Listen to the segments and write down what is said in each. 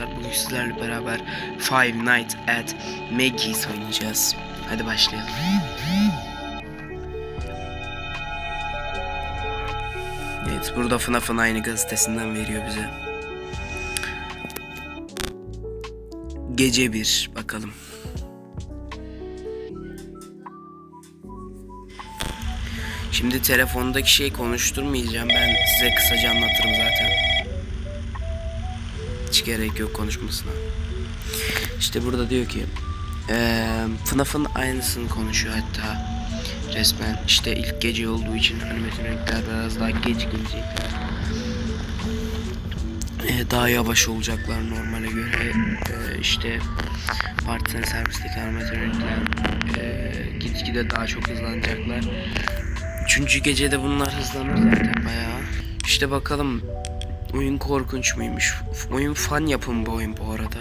arkadaşlar. Bugün sizlerle beraber Five Nights at Maggie's oynayacağız. Hadi başlayalım. Evet burada FNAF'ın aynı gazetesinden veriyor bize. Gece bir bakalım. Şimdi telefondaki şey konuşturmayacağım. Ben size kısaca anlatırım zaten. Gerek yok konuşmasına. İşte burada diyor ki eee FNAF'ın aynısını konuşuyor hatta resmen. İşte ilk gece olduğu için animatronikler biraz daha geç gelecekler. Eee, daha yavaş olacaklar normale göre. Eee, işte partiden servisteki animatronikler eee gitgide daha çok hızlanacaklar. Üçüncü gecede bunlar hızlanır zaten bayağı. İşte bakalım oyun korkunç muymuş? Oyun fan yapımı bu oyun bu arada.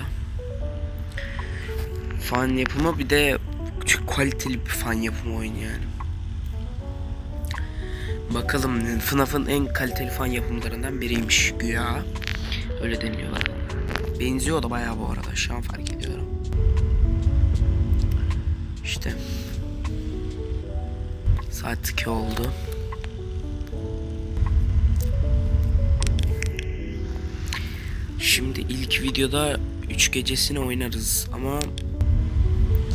Fan yapımı bir de çok kaliteli bir fan yapımı oyun yani. Bakalım FNAF'ın en kaliteli fan yapımlarından biriymiş güya. Öyle deniliyorlar. Benziyor da bayağı bu arada. Şu an fark ediyorum. İşte. Saat 2 oldu. Şimdi ilk videoda 3 gecesini oynarız ama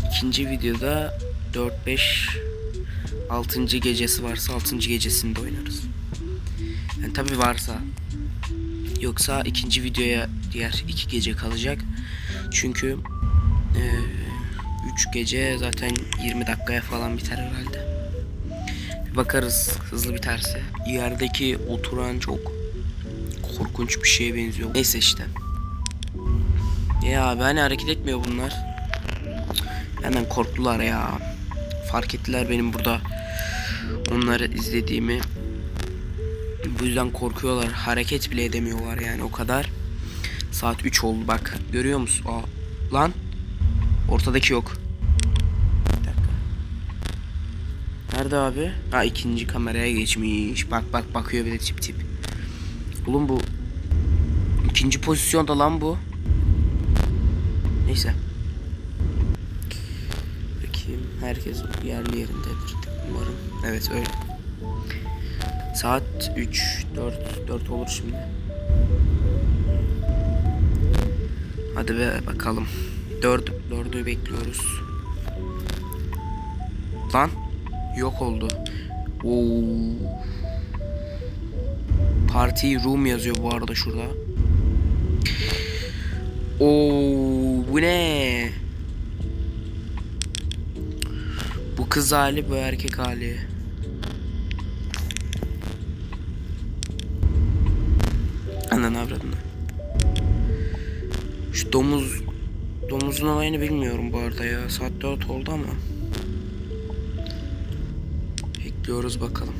ikinci videoda 4 5 6. gecesi varsa 6. gecesini de oynarız. Yani tabi varsa. Yoksa ikinci videoya diğer iki gece kalacak. Çünkü 3 gece zaten 20 dakikaya falan biter herhalde. Bakarız hızlı biterse. Yerdeki oturan çok korkunç bir şeye benziyor. Neyse işte. Ya abi hani hareket etmiyor bunlar. Hemen korktular ya. Fark ettiler benim burada onları izlediğimi. Bu yüzden korkuyorlar. Hareket bile edemiyorlar yani o kadar. Saat 3 oldu bak. Görüyor musun? Aa, lan. Ortadaki yok. Nerede abi? Ha ikinci kameraya geçmiş. Bak bak bakıyor bir de tip tip. Oğlum bu ikinci pozisyonda lan bu. Neyse. Bakayım herkes yerli yerindedir umarım. Evet öyle. Saat 3 4 4 olur şimdi. Hadi be bakalım. 4 4'ü bekliyoruz. Lan yok oldu. Oo. Party room yazıyor bu arada şurada. Oo bu ne? Bu kız hali bu erkek hali. Anan avradını. Şu domuz domuzun olayını bilmiyorum bu arada ya. Saat 4 oldu ama. Bekliyoruz bakalım.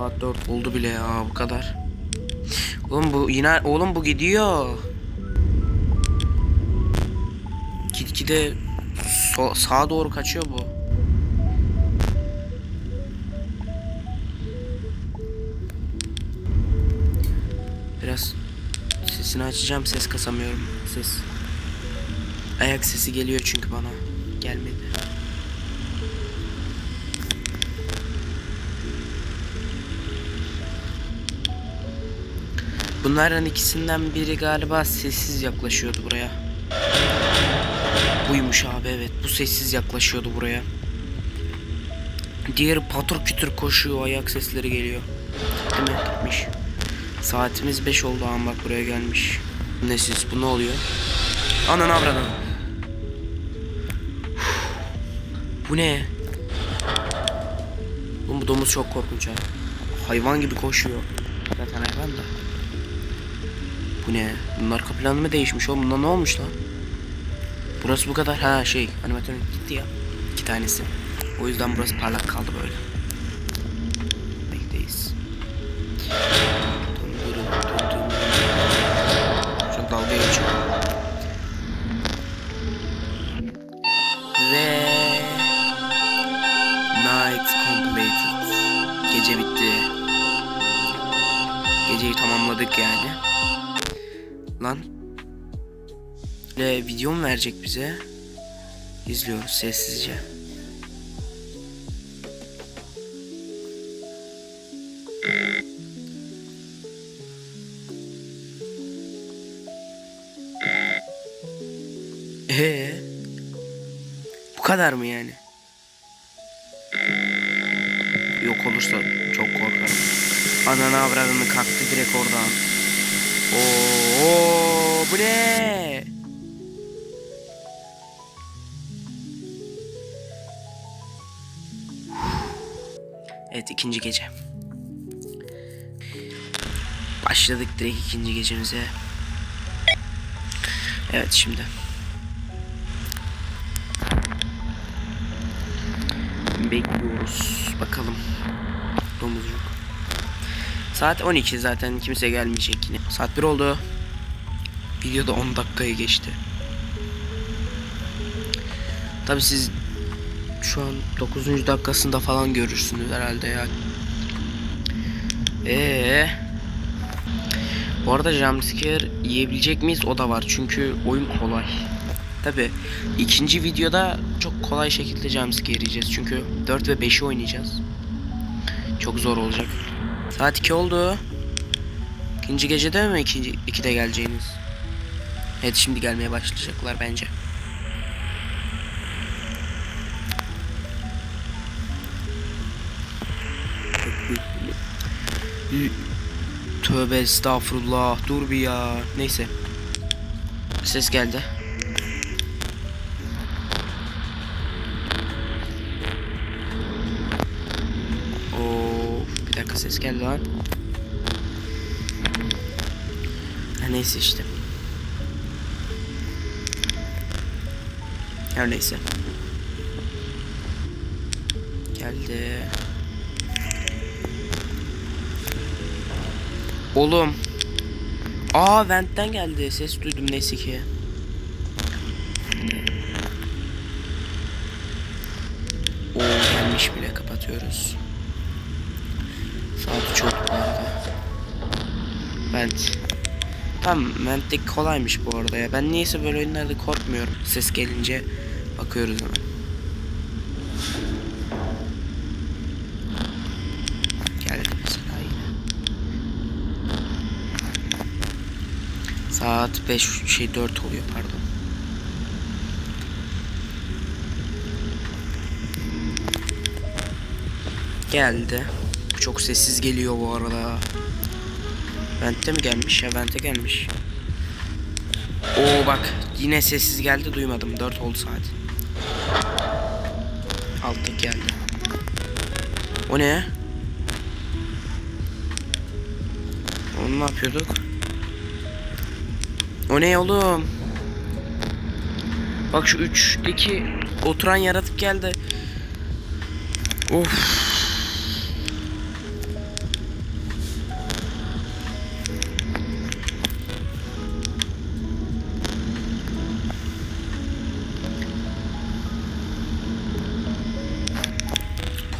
Saat 4 oldu bile ya bu kadar. Oğlum bu yine oğlum bu gidiyor. Gitgide so, sağa doğru kaçıyor bu. Biraz sesini açacağım ses kasamıyorum ses. Ayak sesi geliyor çünkü bana. Gelmedi. Bunların ikisinden biri galiba sessiz yaklaşıyordu buraya. Buymuş abi evet bu sessiz yaklaşıyordu buraya. Diğeri patır kütür koşuyor ayak sesleri geliyor. Değil mi? Gitmiş. Saatimiz 5 oldu ama bak buraya gelmiş. Ne siz bu ne oluyor? Anan avradan. Bu ne? Bu domuz çok korkunç ha. Hayvan gibi koşuyor. Zaten hayvan da. Bu ne? Bunun arka planı mı değişmiş oğlum? Bunda ne olmuş lan? Burası bu kadar. Ha şey animatörün gitti ya. İki tanesi. O yüzden burası parlak kaldı böyle. Bekleyiz. Çok dalga geçiyor. Ve Night completed. Gece bitti. Geceyi tamamladık yani. Lan. Ve video mu verecek bize? İzliyoruz sessizce. Ee, bu kadar mı yani? Yok olursa çok korkarım. Ananı avradını kalktı direkt oradan. Oo, bu ne? Evet ikinci gece. Başladık direkt ikinci gecemize. Evet şimdi. Bekliyoruz. Bakalım. Domuzcuk. Saat 12 zaten kimse gelmeyecek yine. Saat 1 oldu. Videoda 10 dakikayı geçti. Tabi siz şu an 9. dakikasında falan görürsünüz herhalde ya. Eee Bu arada jumpscare yiyebilecek miyiz o da var çünkü oyun kolay. Tabi ikinci videoda çok kolay şekilde jumpscare yiyeceğiz çünkü 4 ve 5'i oynayacağız. Çok zor olacak. Saat 2 oldu. İkinci gecede mi ikinci 2'de geleceğiniz? Evet şimdi gelmeye başlayacaklar bence. Tövbe estağfurullah. Dur bir ya. Neyse. Ses geldi. Dakika ses geldi lan. Ha, neyse işte. Her neyse. Geldi. Oğlum. Aa ventten geldi. Ses duydum neyse ki. Oo gelmiş bile kapatıyoruz. Saat çok bu. Vent. Tamam ventteki kolaymış bu arada ya. Ben niyeyse böyle oyunlarda korkmuyorum. Ses gelince bakıyoruz hemen. Geldi mesela yine. Saat 5 şey 4 oluyor pardon. Geldi. Çok sessiz geliyor bu arada. Vent'te mi gelmiş ya? Vent'e gelmiş. Oo bak yine sessiz geldi duymadım. 4 oldu saat. Alttaki geldi. O ne? Onu ne yapıyorduk? O ne oğlum? Bak şu 3'teki oturan yaratık geldi. Of.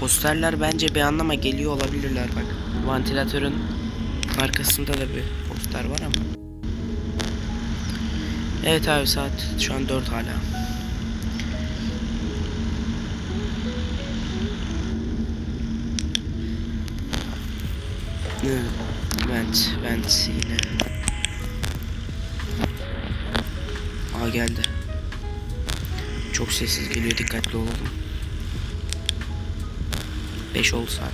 Posterler bence bir anlama geliyor olabilirler bak. Vantilatörün arkasında da bir poster var ama. Evet abi saat şu an 4 hala. Hı, Vent, vent yine. Aa geldi. Çok sessiz geliyor dikkatli olalım. 5 oldu saat.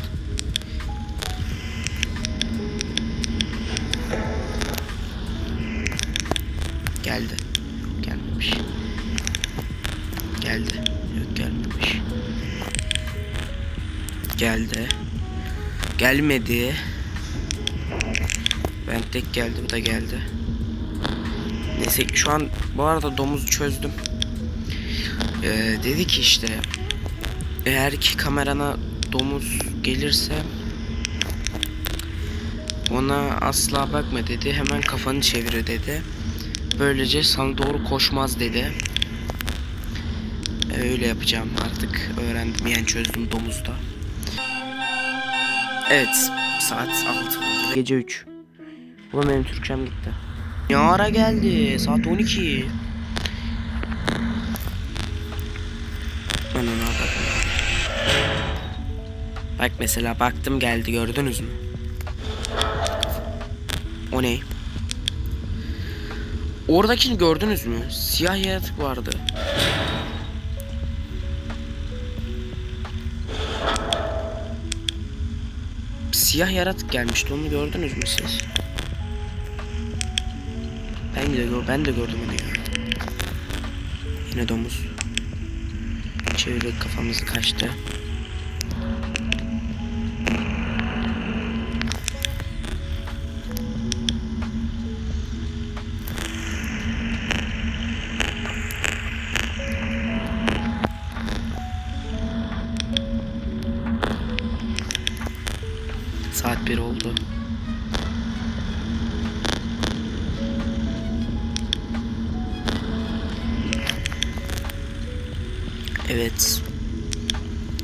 Geldi. Yok gelmemiş. Geldi. Yok gelmemiş. Geldi. Gelmedi. Ben tek geldi bu da geldi. Neyse şu an bu arada domuzu çözdüm. Ee, dedi ki işte eğer ki kamerana domuz gelirse ona asla bakma dedi. Hemen kafanı çevir dedi. Böylece sana doğru koşmaz dedi. Ee, Öyle yapacağım artık. Öğrendim yani çözdüm domuzda. Evet saat 6 oldu. Gece 3. Ulan benim Türkçem gitti. Ne ara geldi? Saat 12. Bak mesela baktım geldi gördünüz mü? O ne? Oradakini gördünüz mü? Siyah yaratık vardı. Siyah yaratık gelmişti. Onu gördünüz mü siz? Ben de ben de gördüm onu ya. Yine domuz. Çevirdik kafamızı kaçtı. Saat 1 oldu. Evet.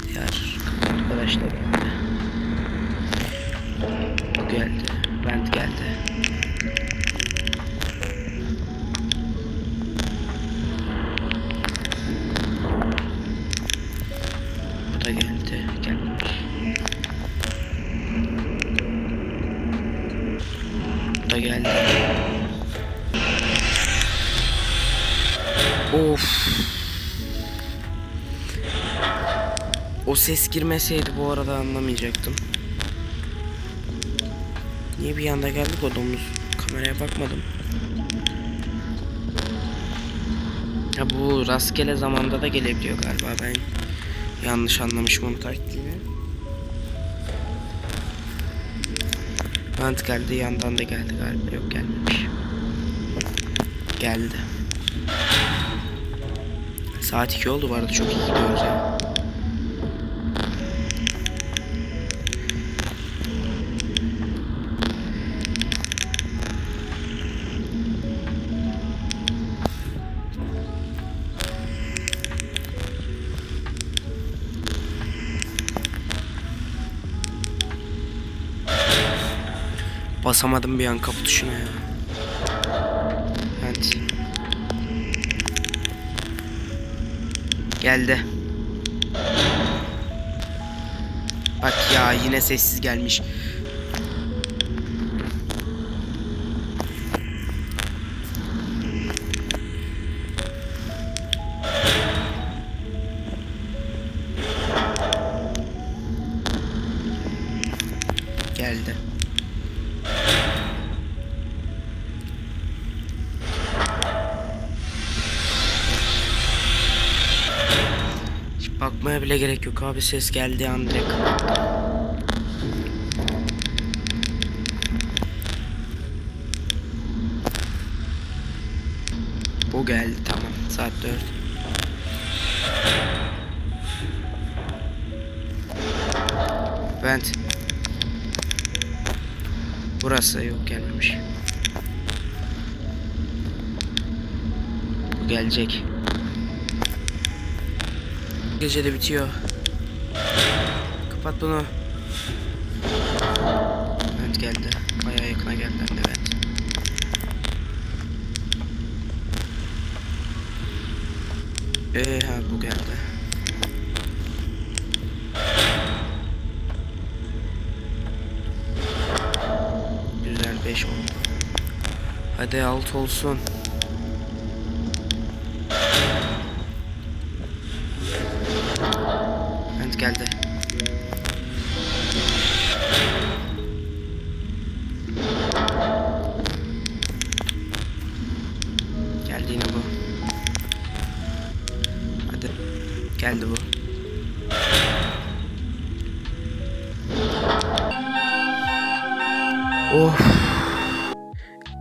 Diğer arkadaşlar geldi. Bu geldi. Bent geldi. Bu da geldi. Gelmemiş. Bu da geldi. Of. O ses girmeseydi bu arada anlamayacaktım. Niye bir yanda geldik o domuz? Kameraya bakmadım. Ya bu rastgele zamanda da gelebiliyor galiba ben yanlış anlamışım onun taktiğini. Bant geldi yandan da geldi galiba yok gelmemiş. Geldi. Saat 2 oldu bu arada çok iyi gidiyoruz ya. Basamadım bir an kapı tuşuna ya. Evet. Geldi. Bak ya yine sessiz gelmiş. Bile gerek yok abi ses geldi an. Bu geldi tamam saat 4. Vent. Burası yok gelmemiş. Bu gelecek. Gece de bitiyor. Kapat bunu. Evet geldi. Bayağı yakına geldi evet. Ee ha bu geldi. Güzel 5 oldu. Hadi alt olsun. Geldi. Geldi yine bu. Hadi. Geldi bu. Of.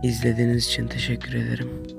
İzlediğiniz için teşekkür ederim.